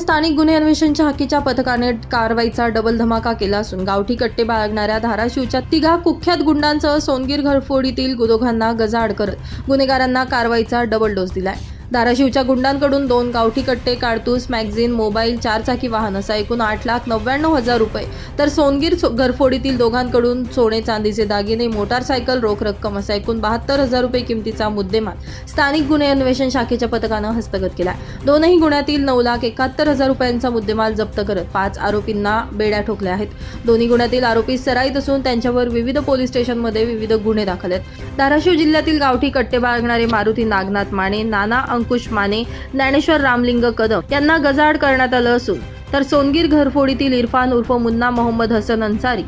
स्थानिक गुन्हे अन्वेषणच्या शाखेच्या पथकाने कारवाईचा डबल धमाका केला असून गावठी कट्टे बाळगणाऱ्या धाराशिवच्या तिघा कुख्यात गुंडांसह सोनगीर घरफोडीतील दोघांना गजाआड करत गुन्हेगारांना कारवाईचा डबल डोस दिलाय. धाराशिवच्या गुंडांकडून दोन गावठी कट्टे काडतूस मॅगझिन मोबाईल चारचाकी वाहन असा एकूण आठ लाख नव्याण्णव हजार रुपये. तर सोनगीर सो- घरफोडीतील दोघांकडून सोने चांदीचे दागिने मोटारसायकल रोख रक्कम असा एकूण बहात्तर हजार रुपये किमतीचा मुद्देमाल स्थानिक गुन्हे अन्वेषण शाखेच्या पथकानं हस्तगत केला दोनही गुन्ह्यातील नऊ लाख एकाहत्तर हजार रुपयांचा मुद्देमाल जप्त करत पाच आरोपींना बेड्या ठोकल्या आहेत. दोन्ही गुन्ह्यातील आरोपी सराईत असून त्यांच्यावर विविध पोलीस स्टेशनमध्ये विविध गुन्हे दाखल आहेत. धाराशिव जिल्ह्यातील गावठी कट्टे बाळगणारे मारुती नागनाथ माने नाना अंकुश माने ज्ञानेश्वर रामलिंग कदम यांना गजाड करण्यात आलं असून तर सोनगीर घरफोडीतील इरफान उर्फ मुन्ना मोहम्मद हसन अन्सारी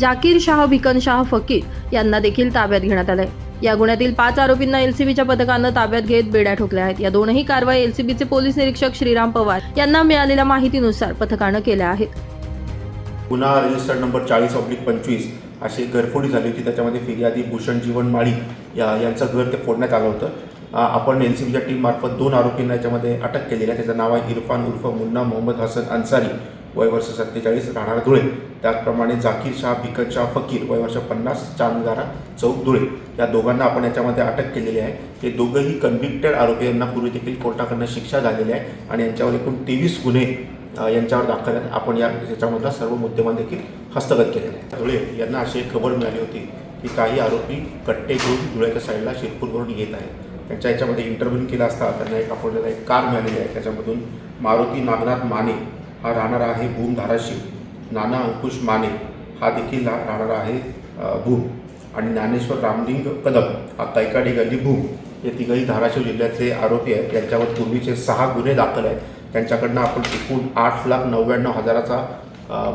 जाकीर शाह भिकन शाह फकीर यांना देखील ताब्यात घेण्यात आलंय. या गुन्ह्यातील पाच आरोपींना एलसीबीच्या पथकानं ताब्यात घेत बेड्या ठोकल्या आहेत. या दोनही कारवाई एलसीबीचे पोलीस निरीक्षक श्रीराम पवार यांना मिळालेल्या माहितीनुसार पथकानं केल्या आहेत. गुन्हा रजिस्टर्ड नंबर चाळीस ऑब्लिक पंचवीस अशी घरफोडी झाली होती. त्याच्यामध्ये फिर्यादी भूषण जीवन माळी या यांचं घर ते फोडण्यात आलं होतं. आपण एन सी बीच्या टीममार्फत दोन आरोपींना याच्यामध्ये अटक केलेली आहे. त्याचं नाव आहे इरफान उर्फ मुन्ना मोहम्मद हसन अन्सारी. वय वर्ष सत्तेचाळीस राहणार धुळे. त्याचप्रमाणे जाकीर शाह भिकत शाह फकीर वय वर्ष पन्नास चांदगारा चौक धुळे. या दोघांना आपण याच्यामध्ये अटक केलेली आहे. हे दोघंही कन्व्हिक्टेड आरोपी यांना पूर्वी देखील कोर्टाकडनं शिक्षा झालेली आहे आणि यांच्यावर एकूण तेवीस गुन्हे यांच्यावर दाखल आहेत. आपण या याच्यामधला सर्व मुद्देमाल देखील हस्तगत केलेले आहे धुळे यांना अशी एक खबर मिळाली होती की काही आरोपी कट्टे घेऊन धुळ्याच्या साईडला शिरपूरवरून येत आहेत. त्यांच्या याच्यामध्ये इंटरव्ह्यू केला असता त्यांना एक आपल्याला एक कार मिळालेली आहे. त्याच्यामधून मारुती नागनाथ माने हा राहणारा आहे भूम धाराशिव. नाना अंकुश माने हा देखील राहणारा आहे भूम. आणि ज्ञानेश्वर रामलिंग कदम हा कैकाडी गल्ली भूम. हे तिघही धाराशिव जिल्ह्यातले आरोपी आहेत. त्यांच्यावर पूर्वीचे सहा गुन्हे दाखल आहेत. त्यांच्याकडनं आपण एकूण आठ लाख नव्याण्णव हजाराचा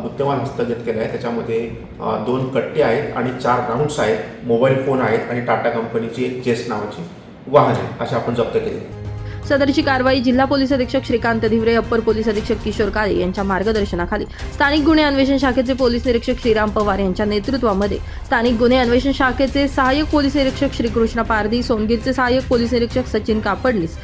मुद्देमाल हस्तगत केला आहे. त्याच्यामध्ये दोन कट्टे आहेत आणि चार राऊंड्स आहेत. मोबाईल फोन आहेत आणि टाटा कंपनीची एक चेस नावाची वाहन अशा असे आपण जप्त केले. सदरची कारवाई जिल्हा पोलीस अधीक्षक श्रीकांत धिवरे अप्पर पोलीस अधीक्षक किशोर काळे यांच्या मार्गदर्शनाखाली. स्थानिक गुन्हे अन्वेषण शाखेचे पोलीस निरीक्षक श्रीराम पवार यांच्या नेतृत्वामध्ये. स्थानिक गुन्हे अन्वेषण शाखेचे सहाय्यक पोलीस निरीक्षक श्रीकृष्ण पारधी सोनगीरचे सहाय्यक पोलीस निरीक्षक सचिन कापडनीस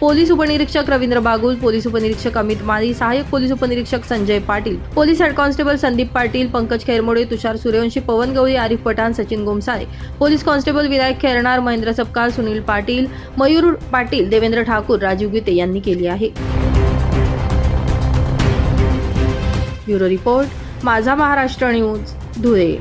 पोलीस उपनिरीक्षक रवींद्र बागुल पोलीस उपनिरीक्षक अमित माळी सहाय्यक पोलीस उपनिरीक्षक Sanjay Patil police head constable Sandeep Patil Pankaj Khairmode Tushar Suryavanshi Pawan Gawali Arif Pathan Sachin Gomsale police constable Vinayak Khernar Mahendra Sapkal Sunil Patil Mayur Patil Devendra Thakur Thakur Rajiv Gite यांनी केली आहे. Bureau report माझा Maharashtra news Dhule.